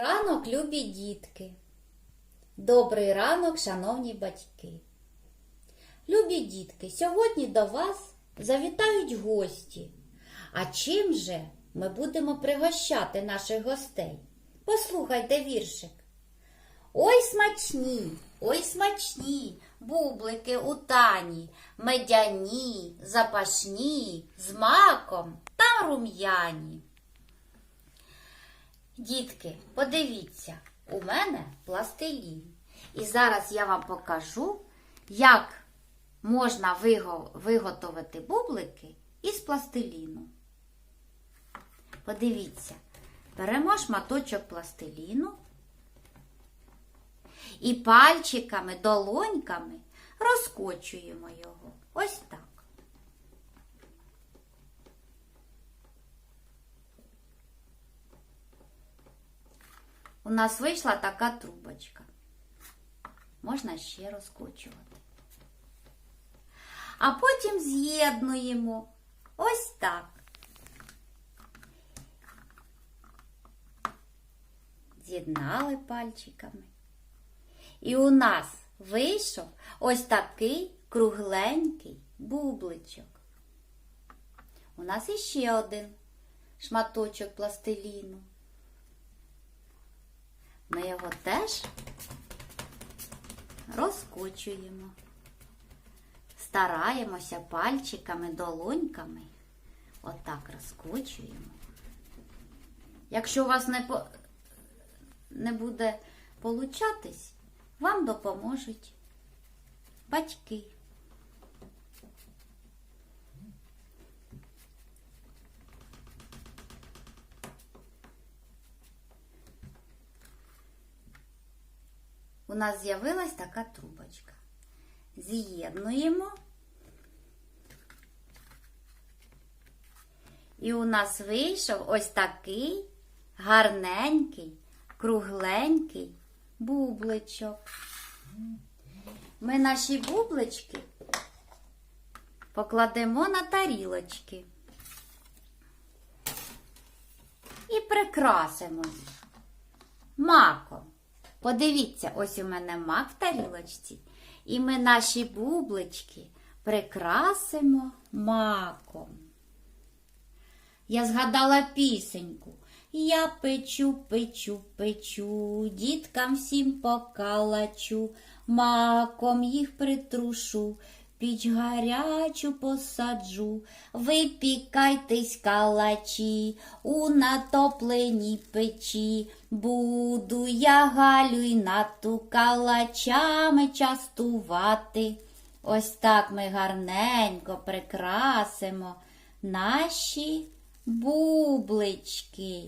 Ранок, любі дітки. Добрий ранок, шановні батьки. Любі дітки, сьогодні до вас завітають гості. А чим же ми будемо пригощати наших гостей? Послухайте віршик. Ой смачні, ой смачні, бублики у тані, медяні, запашні, з маком та рум'яні. Дітки, подивіться, у мене пластилін. І зараз я вам покажу, як можна виготовити бублики із пластиліну. Подивіться, беремо шматочок пластиліну і пальчиками, долоньками розкочуємо його. Ось так. У нас вийшла така трубочка. Можна ще розкочувати. А потім з'єднуємо ось так. З'єднали пальчиками. І у нас вийшов ось такий кругленький бубличок. У нас іще один шматочок пластиліну. Його теж розкочуємо. Стараємося пальчиками, долоньками. Отак розкочуємо. Якщо у вас не, по... не буде получатись, вам допоможуть батьки. У нас з'явилась така трубочка. З'єднуємо. І у нас вийшов ось такий гарненький, кругленький бубличок. Ми наші бублички покладемо на тарілочки і прикрасимо їх маком. Подивіться, ось у мене мак в тарілочці, і ми наші бублички прикрасимо маком. Я згадала пісеньку. Я печу, печу, печу, діткам всім покалачу, маком їх притрушу, піч гарячу посаджу, випікайтесь калачі у натопленій печі. Буду я Галю й нату калачами частувати. Ось так ми гарненько прикрасимо наші бублички.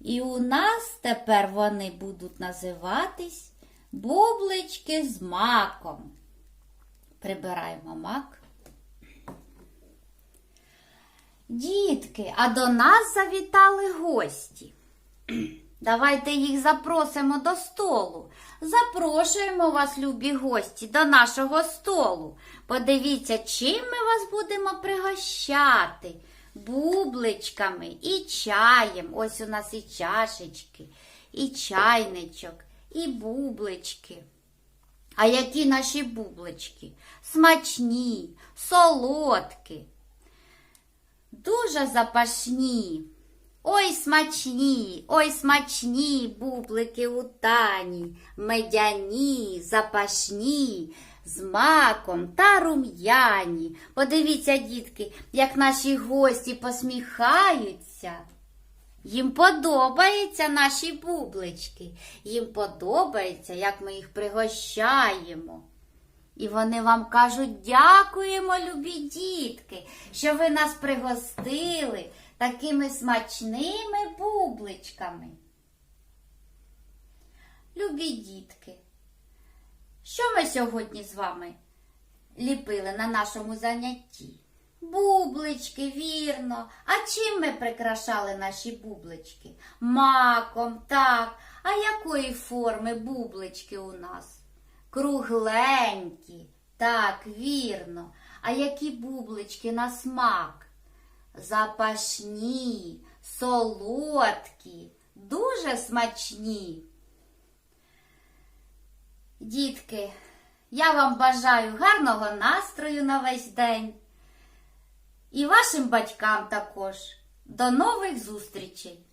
І у нас тепер вони будуть називатись бублички з маком. Прибираємо мак. Дітки, а до нас завітали гості. Давайте їх запросимо до столу. Запрошуємо вас, любі гості, до нашого столу. Подивіться, чим ми вас будемо пригощати. Бубличками і чаєм. Ось у нас і чашечки, і чайничок, і бублички. А які наші бублички? Смачні, солодкі, дуже запашні. Ой смачні, ой смачні бублики у тані, медяні, запашні, з маком та рум'яні. Подивіться, дітки, як наші гості посміхаються. Їм подобаються наші бублички, їм подобається, як ми їх пригощаємо. І вони вам кажуть, дякуємо, любі дітки, що ви нас пригостили такими смачними бубличками. Любі дітки, що ми сьогодні з вами ліпили на нашому занятті? Бублички, вірно. А чим ми прикрашали наші бублички? Маком, так. А якої форми бублички у нас? Кругленькі, так, вірно. А які бублички на смак? Запашні, солодкі, дуже смачні. Дітки, я вам бажаю гарного настрою на весь день. І вашим батькам також. До нових зустрічей!